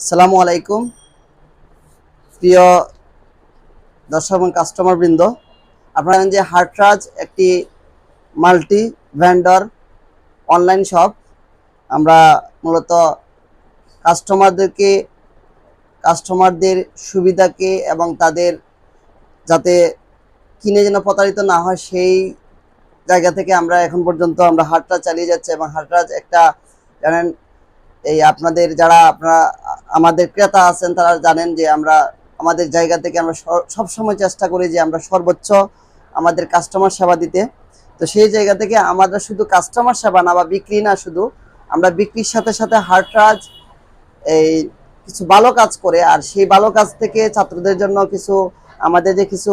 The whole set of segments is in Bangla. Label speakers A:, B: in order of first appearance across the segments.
A: আসসালামু আলাইকুম। প্রিয় দর্শক এবং কাস্টমার বৃন্দ, আপনারা যে হার্টরাজ একটি মাল্টি ভেন্ডর অনলাইন শপ আমরা মূলত কাস্টমারদেরকে কাস্টমারদের সুবিধাকে এবং তাদের যাতে কিনে যেন প্রতারিত না হয়, সেই জায়গা থেকে আমরা এখন পর্যন্ত আমরা হাটরাজ চালিয়ে যাচ্ছি এবং হাটরাজ একটা জানেন এই আপনাদের যারা আপনারা, আমাদের ক্রেতা আছেন, তারা জানেন যে আমরা আমাদের জায়গা থেকে আমরা সব সময় চেষ্টা করি যে আমরা সর্বোচ্চ আমাদের কাস্টমার সেবা দিতে। তো সেই জায়গা থেকে আমাদের শুধু কাস্টমার সেবা না বা বিক্রি না, শুধু আমরা বিক্রির সাথে সাথে হার্টরাজ এই কিছু ভালো কাজ করে, আর সেই ভালো কাজ থেকে ছাত্রদের জন্য কিছু, আমাদের যে কিছু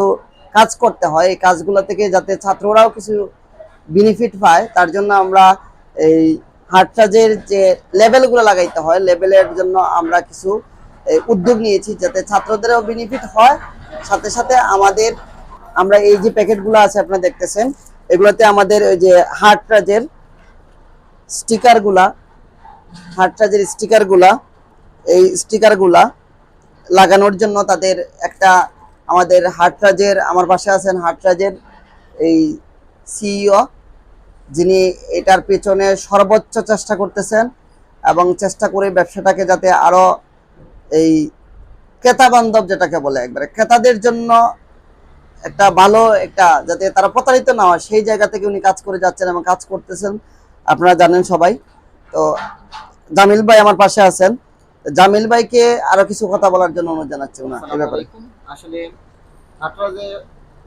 A: কাজ করতে হয়, এই কাজগুলো থেকে যাতে ছাত্ররাও কিছু বেনিফিট পায়, তার জন্য আমরা এই হাটরাজের যে লেভেলগুলো লাগাইতে হয় লেভেলের জন্য আমরা কিছু উদ্যোগ নিয়েছি যাতে ছাত্রদেরও বেনিফিট হয়। সাথে সাথে আমাদের, আমরা এই যে প্যাকেটগুলো আছে আপনারা দেখতেছেন, এগুলোতে আমাদের ওই যে হাটরাজের স্টিকারগুলা হাটরাজের স্টিকারগুলা এই স্টিকারগুলা লাগানোর জন্য তাদের একটা আমাদের হাটরাজের, আমার পাশে আছেন হাটরাজের এই সিইও যিনি এটার পেছনে সর্বোচ্চ চেষ্টা করতেছেন এবং চেষ্টা করে ব্যবসাটাকে যাতে আরও এই ক্রেতা বান্ধব যেটাকে বলে একবারে, ক্রেতাদের জন্য একটা ভালো একটা যাতে তারা প্রতারিত না হয়, সেই জায়গা থেকে উনি কাজ করে যাচ্ছেন এবং কাজ করতেছেন। আপনারা জানেন সবাই। তো জামিল ভাই আমার পাশে আছেন। জামিল ভাইকে আরও কিছু কথা বলার জন্য অনুরোধ জানাচ্ছি ওনার এই ব্যাপারে।
B: আসলে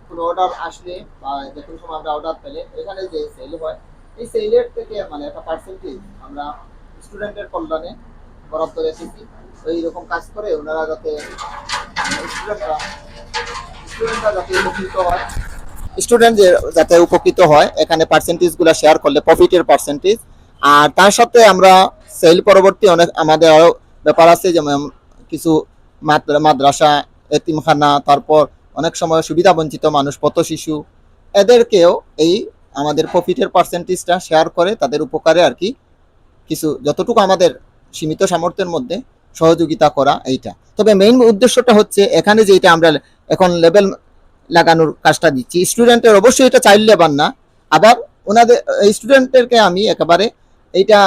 B: কোনো অর্ডার আসলে বা যে কোনো সময় আমরা অর্ডার পেলে এখানে যে সেল হয়, এই সেলের থেকে মানে একটা পার্সেন্টেজ আমরা স্টুডেন্টের কল্যাণে বরাদ্দ রেখেছি। এইরকম কাজ করে ওনারা যাতে স্টুডেন্টরা স্টুডেন্টরা যাতে উপকৃত হয়। স্টুডেন্ট যাতে উপকৃত হয়, এখানে পার্সেন্টেজগুলো শেয়ার করলে প্রফিটের পার্সেন্টেজ আর তার সাথে আমরা সেল পরবর্তী অনেক আমাদের আরও ব্যাপার আছে, যেমন কিছু মাদ্রা- মাদ্রাসা, এতিমখানা, তারপর অনেক সময় সুবিধা বঞ্চিত মানুষ, পথ শিশু, এদেরকেও এই আমাদের প্রফিটের পার্সেন্টেজটা শেয়ার করে তাদের উপকারে আর কি কিছু, যতটুকু আমাদের সীমিত সামর্থ্যের মধ্যে সহযোগিতা করা এইটা। তবে মেইন উদ্দেশ্যটা হচ্ছে এখানে যে এটা আমরা এখন লেভেল লাগানোর কাজটা দিচ্ছি। স্টুডেন্টের অবশ্যই এটা চাইল্ড লেবার না, আবার ওনাদের স্টুডেন্টদেরকে আমি একেবারে এইটা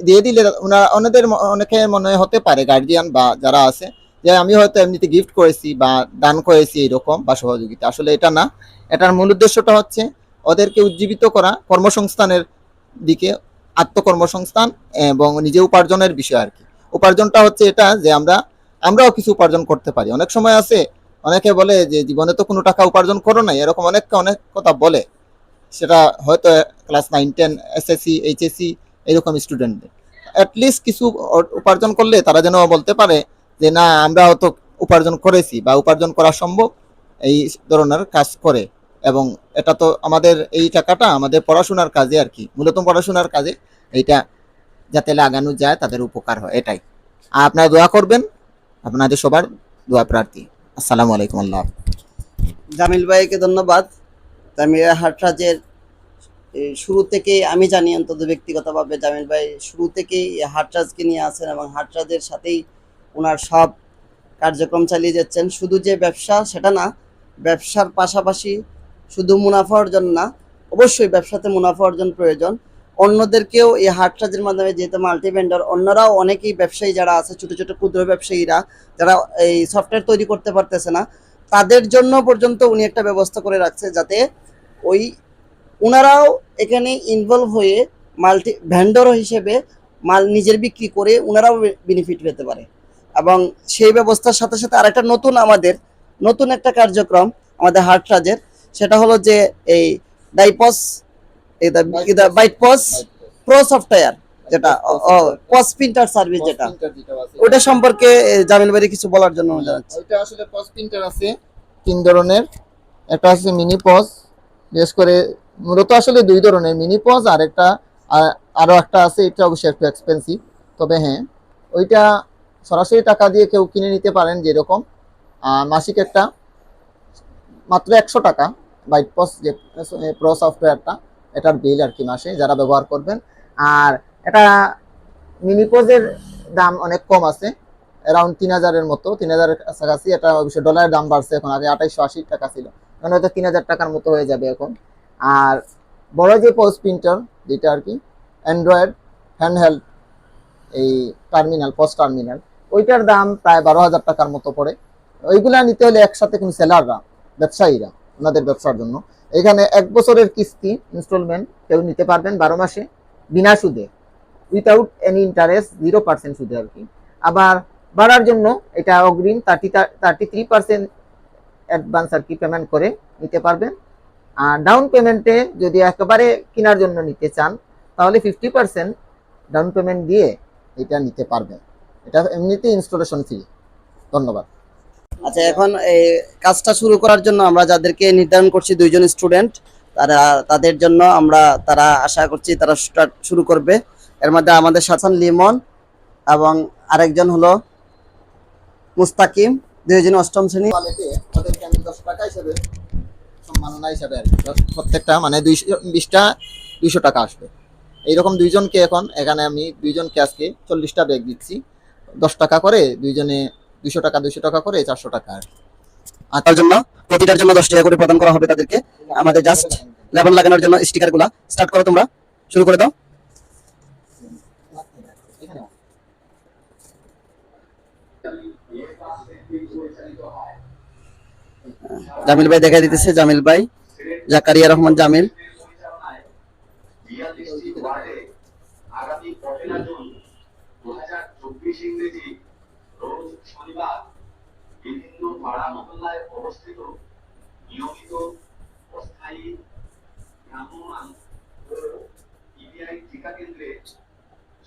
B: দিয়ে দিলে ওনারা, ওনাদের অনেকে মনে হতে পারে গার্জিয়ান বা যারা আছে যে আমি হয়তো এমনিতে গিফট করেছি বা দান করেছি এরকম বা সহযোগিতা। আসলে এটা না। এটার মূল উদ্দেশ্যটা হচ্ছে ওদেরকে উজ্জীবিত করা কর্মসংস্থানের দিকে, আত্মকর্মসংস্থান এবং নিজে উপার্জনের বিষয় আর কি। উপার্জনটা হচ্ছে এটা যে আমরা, আমরাও কিছু উপার্জন করতে পারি। অনেক সময় আছে, অনেকে বলে যে জীবনে তো কোনো টাকা উপার্জন করো নাই। এরকম অনেক অনেক কথা বলে। সেটা হয়তো class nine ten SSC HSC এরকম স্টুডেন্টদের অ্যাটলিস্ট কিছু উপার্জন করলে তারা যেন বলতে পারে যে না, আমরা তো উপার্জন করেছি বা উপার্জন করা সম্ভব এই ধরনের কাজ করে। এবং এটা তো আমাদের এই টাকাটা আমাদের পড়াশোনার কাজে আর কি, মূলত পড়াশোনার কাজে এইটা যাতে লাগানো যায়, তাদের উপকার হয়, এটাই। আর আপনারা দোয়া করবেন, আপনাদের সবার দোয়া প্রার্থী। আসসালামু আলাইকুম, আল্লাহ।
A: জামিল ভাইকে ধন্যবাদ। জামিল হাটরাজের শুরু থেকেই আমি জানি অন্তত ব্যক্তিগতভাবে জামিল ভাই শুরু থেকেই হাটরাজকে নিয়ে আসেন এবং হাটরাজের সাথেই ওনার সব কার্যক্রম চালিয়ে যাচ্ছেন। শুধু যে ব্যবসা, সেটা না, ব্যবসার পাশাপাশি শুধু মুনাফা অর্জন না, অবশ্যই ব্যবসাতে মুনাফা অর্জন প্রয়োজন। অন্যদেরকেও এই হাটরাজের মাধ্যমে, যেহেতু মাল্টি ভেন্ডর অন্যরাও অনেকেই ব্যবসায়ী যারা আছে, ছোট ছোট ক্ষুদ্র ব্যবসায়ীরা, যারা এই সফটওয়্যার তৈরি করতে পারতেছে না, তাদের জন্য পর্যন্ত উনি একটা ব্যবস্থা করে রাখছে যাতে ওই ওনারাও এখানে ইনভলভ হয়ে মাল্টি ভেন্ডর হিসেবে মাল নিজের বিক্রি করে ওনারাও বেনিফিট পেতে পারে। এবং সেই ব্যবস্থার সাথে সাথে আরেকটা নতুন আমাদের নতুন একটা কার্যক্রম আমাদের হার্টরাজের সেটা হলো যে এই ডাইপস বাইট পস প্রো সফটওয়্যার যেটা পস প্রিন্টার সার্ভিস যেটা। ওটা সম্পর্কে জামিল ভাই কিছু বলার জন্য জানাচ্ছি।
B: ওইটা আসলে পজ প্রিন্টার আছে তিন ধরনের। একটা আছে মিনি পজ বিশেষ করে মূলত আসলে দুই ধরনের মিনি পজ আর একটা আর- আরও একটা আছে এটা অবশ্যই একটু এক্সপেন্সিভ তবে হ্যাঁ ওইটা সরাসরি টাকা দিয়ে কেউ কিনে নিতে পারেন যেরকম। মাসিক একটা মাত্র একশো টাকা বাইট পজ যে প্রো সফটওয়্যারটা, এটার বিল আর কি মাসে যারা ব্যবহার করবেন। আর এটা মিনি পজের দাম অনেক কম আছে অ্যারাউন্ড তিন হাজারের মতো, তিন হাজারের কাছাকাছি। এটা অবশ্য ডলারের দাম বাড়ছে এখন, আগে আঠাইশশো আশি টাকা ছিল। এখন হয়তো তিন হাজার টাকার মতো হয়ে যাবে এখন। আর বড় যে পোস্ট প্রিন্টার যেটা আর কি অ্যান্ড্রয়েড হ্যান্ডহেল্ড এই টার্মিনাল পোস্ট টার্মিনাল ওইটার দাম প্রায় বারো হাজার টাকার মতো পড়ে। ওইগুলা নিতে হলে একসাথে কিন্তু সেলাররা, ব্যবসায়ীরা, ওনাদের ব্যবসার জন্য। এখানে এক বছরের কিস্তি ইনস্টলমেন্ট কেউ নিতে পারবেন বারো মাসে, বিনা সুদে। Without any interest zero percent সুদে আর কি। আবার বাড়ার জন্য এটা অগ্রিম thirty thirty three percent advance আর কি পেমেন্ট করে নিতে পারবেন। আর ডাউন পেমেন্টে যদি একেবারে কেনার জন্য নিতে চান, তাহলে ফিফটি পার্সেন্ট ডাউন পেমেন্ট দিয়ে এটা নিতে পারবেন। এটা এমনিতেই ইনস্টলেশন ফ্রি ধন্যবাদ।
A: আচ্ছা এখন এই কাজটা শুরু করার জন্য আমরা যাদেরকে নির্ধারণ করছি দুইজন স্টুডেন্ট তারা তাদের জন্য আমরা তারা আশা করছি তারা স্টার্ট শুরু করবে। এর মধ্যে আমাদের সাথে লিমন এবং আরেকজন হলো মুস্তাকিম। দুইজন অষ্টম শ্রেণি।
B: ওদেরকে আমি দশ টাকা হিসেবে সম্মাননা হিসাবে আর কি, প্রত্যেকটা মানে দুইশো বিশটা দুইশো টাকা আসবে। এইরকম দুইজনকে এখন এখানে আমি দুইজনকে আজকে চল্লিশটা ব্যাগ দিচ্ছি। দশ টাকা করে, দুইজনে দুইশো টাকা দুইশো টাকা করে, চারশো টাকা আর
A: তার জন্য প্রতিটার জন্য দশ টাকা করে প্রদান করা হবে তাদেরকে। আমাদের জাস্ট লেবেল লাগানোর জন্য স্টিকারগুলা স্টার্ট করো তোমরা। শুরু করে দাও। জামিল ভাই দেখা দিতেছে। জামিল ভাই, জাকারিয়া রহমান জামিল।
C: আগামী চব্বিশ ইংরেজি রোজ শনিবার বিভিন্ন পাড়া মহল্লায় অবস্থিত নিয়মিত অস্থায়ী ভ্রাম্যমাণ ও ইপিআই টিকা কেন্দ্রে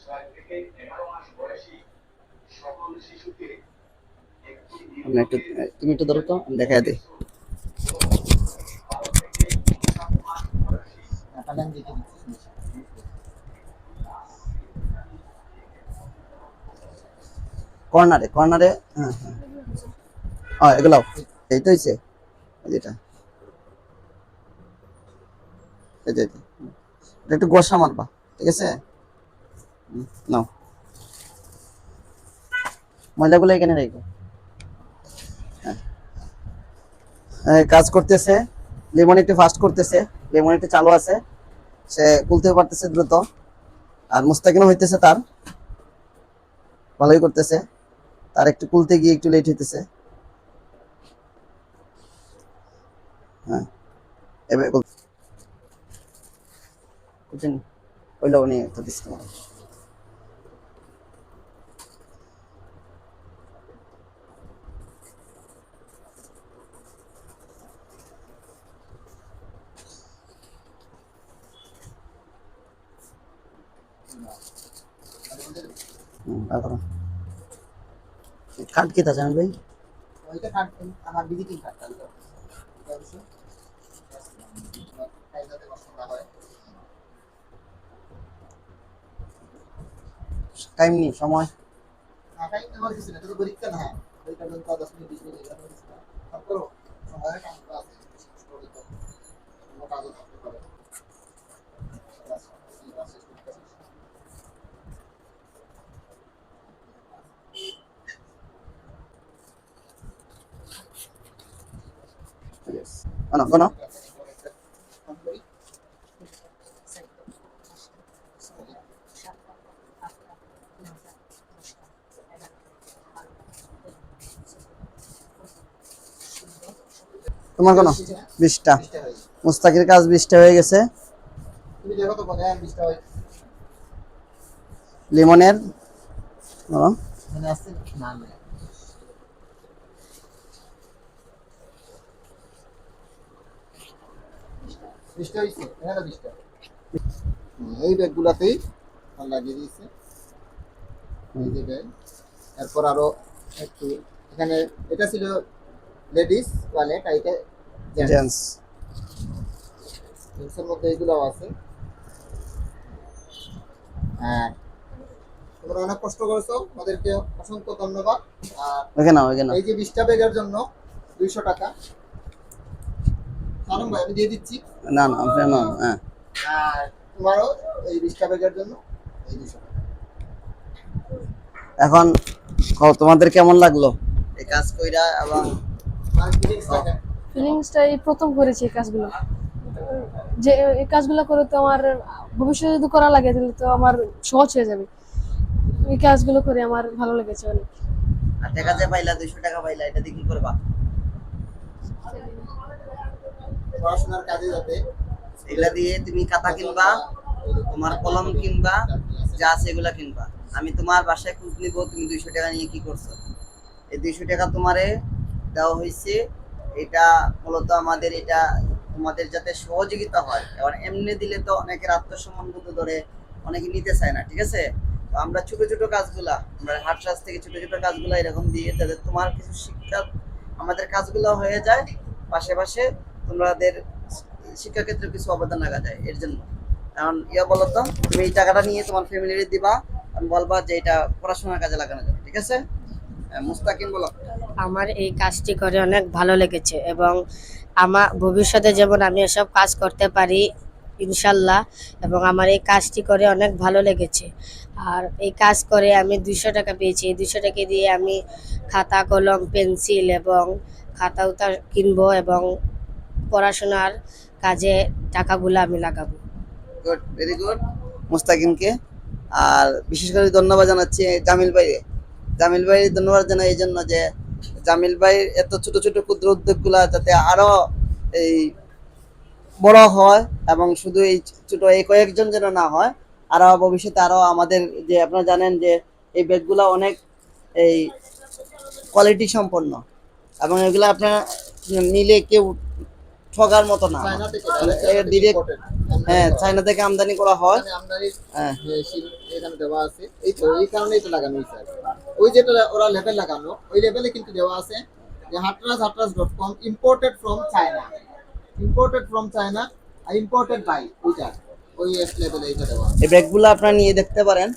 C: ছয় থেকে এগারো মাস বয়সী সকল শিশুকে একটি
A: আমরা একটু তুমি একটু ধরো তো আমি দেখা দিই
B: টাকা আমি দিতে দিচ্ছি।
A: কর্নারে কর্নারে হ্যাঁ হ্যাঁ। এগুলো এই তো হয়েছে একটু গোসা মারবা, ঠিক আছে? নাও। ময়লাগুলো এখানে রেখো। হ্যাঁ। কাজ করতেছে। লেমন একটু ফাস্ট করতেছে। লেমন একটু চালু আছে। সে খুলতে পারতেছে দ্রুত। আর মুস্তাকিনও হইতেছে তার। ভালোই করতেছে। তার একটু খুলতে গিয়ে একটু লেট হইতেছে। হ্যাঁ। এবার খুল- খুলছেন ওইটা উনি তো দিচ্ছে হুম। কার্ড কে তা জানেন ভাই?
B: ওইটা কার্ড আমার ভিজিটিং না হয়।
A: টাইম নেই সময়।
B: টাকাই নেওয়ার কিছু না, শুধু পরীক্ষা না। পরীক্ষার জন্য দশ মিনিট, বিশ মিনিট এরকম কিছু না। তারপরেও সময়ের কাম তো আছে, করে তো অন্য কাজও থাকতে পারে। ক্লাস, এই ক্লাস শেষ করতে পারছিস। কাম করি।
A: তোমার কোন বিশটা মুস্তাকির কাজ বিশটা হয়ে গেছে। লিমনের
B: না হয়েছে এখানে বিশটা এই ব্যাগগুলাতেই লাগিয়ে দিয়েছে। এই যে ব্যাগ। এরপর আরও একটু এখানে এটা ছিল লেডিস ওয়ালেট আর এটা জেন্টস।
A: জেন্টস।
B: জিন্সের মধ্যে এগুলোও আছে। হ্যাঁ। তোমরা অনেক কষ্ট করেছ। ওদেরকে অসংখ্য ধন্যবাদ। আর এই যে বিশটা ব্যাগের জন্য দুইশো টাকা। সালম ভাই আমি দিয়ে দিচ্ছি।
A: না না আপনি না হ্যাঁ।
B: আর তোমারও এই বিশটা ব্যাগের জন্য এই দুইশো
A: এখন তোমাদের কেমন লাগল? এই কাজ কইরা এবং
D: ফিলিংসটা এই প্রথম করেছি এই কাজগুলো। যে এই কাজগুলো করে তো আমার ভবিষ্যতে যদি করা লাগে তাহলে তো আমার সহজ হয়ে যাবে। এই কাজগুলো করে আমার ভালো লেগেছে অনেক।
A: আর টাকা যে পাইলা দুইশো টাকা পাইলা এটা দিয়ে কি করবা?
B: পড়াশোনার কাজে যাতে
A: এগুলা দিয়ে তুমি খাতা কিনবা, তোমার কলম কিনবা, যা আছে এগুলা কিনবা। আমি তোমার বাসায় খোঁজ নিব, তুমি দুইশো টাকা নিয়ে কি করছ। এই দুইশো টাকা তোমারে দেওয়া হয়েছে। এটা মূলত আমাদের, এটা তোমাদের যাতে সহযোগিতা হয়। এবার এমনি দিলে তো অনেকের আত্মসম্মান বোধ ধরে অনেকে নিতে চায় না, ঠিক আছে? তো আমরা ছোট ছোট কাজগুলা, আমরা হাট রাজ থেকে ছোট ছোট কাজগুলা এরকম দিয়ে যাতে তোমার কিছু শিক্ষা, আমাদের কাজগুলো হয়ে যায়। পাশে পাশে তোমাদের শিক্ষাক্ষেত্রে কিছু অবদান রাখা যায় এর জন্য। কারণ ইয়া বলো তো তুমি এই টাকাটা নিয়ে তোমার ফ্যামিলির দিবা আমি বলবা যে এটা পড়াশোনার কাজে লাগানো যাবে, ঠিক আছে? মুস্তাকিম বলো।
E: আমার এই কাজটি করে অনেক ভালো লেগেছে এবং আমার ভবিষ্যতে যেমন আমি এসব কাজ করতে পারি, ইনশাল্লাহ, এবং আমার এই কাজটি করে অনেক ভালো লেগেছে। আর এই কাজ করে আমি দুশো টাকা পেয়েছি, এই দুইশো টাকা দিয়ে আমি খাতা, কলম, পেন্সিল এবং খাতা উতা কিনবো এবং পড়াশোনার কাজে টাকাগুলো আমি লাগাবো।
A: গুড ভেরি গুড মুস্তাকিমকে। আর বিশেষ করে ধন্যবাদ জানাচ্ছি জামিল ভাই জামিল ভাই ধন্যবাদ জানাই এই জন্য যে জামিল ভাই এত ছোট ছোট ক্ষুদ্র উদ্যোগগুলা যাতে আরও এই বড় হয় এবং শুধু এই ছোট এই কয়েকজন যেন না হয়, আরও ভবিষ্যতে আরও আমাদের যে আপনারা জানেন যে এই ব্যাগগুলা অনেক এই কোয়ালিটি সম্পন্ন। এবং এগুলো আপনারা নিলে কেউ ঠগার মতো না। হ্যাঁ চায়না থেকে আমদানি করা হয়। হ্যাঁ।
B: এখানে দেওয়া আছে। এই তো এই কারণেই তো লাগানো হয়েছে ওই যেটা ওরা লেভেল লাগানো ওই লেভেলে কিন্তু দেওয়া আছে যে Hathras Hathras dot com imported from China imported from China R imported by ওইটা ওই লেভেলে এটা দেওয়া
A: এই ব্যাগগুলো আপনারা নিয়ে দেখতে পারেন।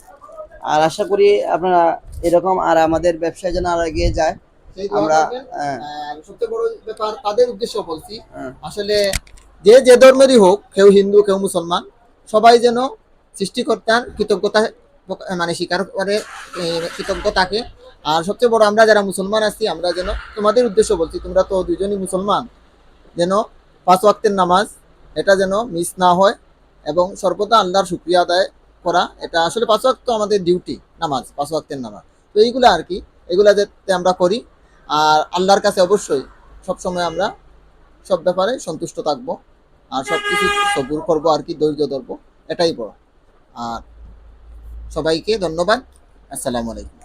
A: আর আশা করি আপনারা এরকম আর আমাদের ব্যবসায় যেন আরও এগিয়ে যায়। আমরা। হ্যাঁ,
B: সবচেয়ে বড় ব্যাপার তাদের উদ্দেশ্য বলছি
A: হ্যাঁ।
B: আসলে যে যে ধর্মেরই হোক কেউ হিন্দু কেউ মুসলমান সবাই যেন সৃষ্টিকর্তার কৃতজ্ঞতা মানে স্বীকার করে কৃতজ্ঞতাকে আর সবচেয়ে বড় আমরা যারা মুসলমান আছি আমরা যেন তোমাদের উদ্দেশ্য বলছি তোমরা তো দুজনই মুসলমান যেন পাঁচ ওয়াক্তের নামাজ এটা যেন মিস না হয় এবং সর্বদা আল্লাহর শুক্রিয়া আদায় করা এটা আসলে পাঁচ ওয়াক্ত আমাদের ডিউটি নামাজ পাঁচ ওয়াক্তের নামাজ তো এইগুলো আর কি এগুলা যাতে আমরা করি আর আল্লাহর কাছে অবশ্যই সবসময় আমরা সব ব্যাপারে সন্তুষ্ট থাকব। আর সব কিছু সবুর করব আর কি, ধৈর্য ধরবো, এটাই বড়। আর সবাইকে ধন্যবাদ। আসসালামু আলাইকুম।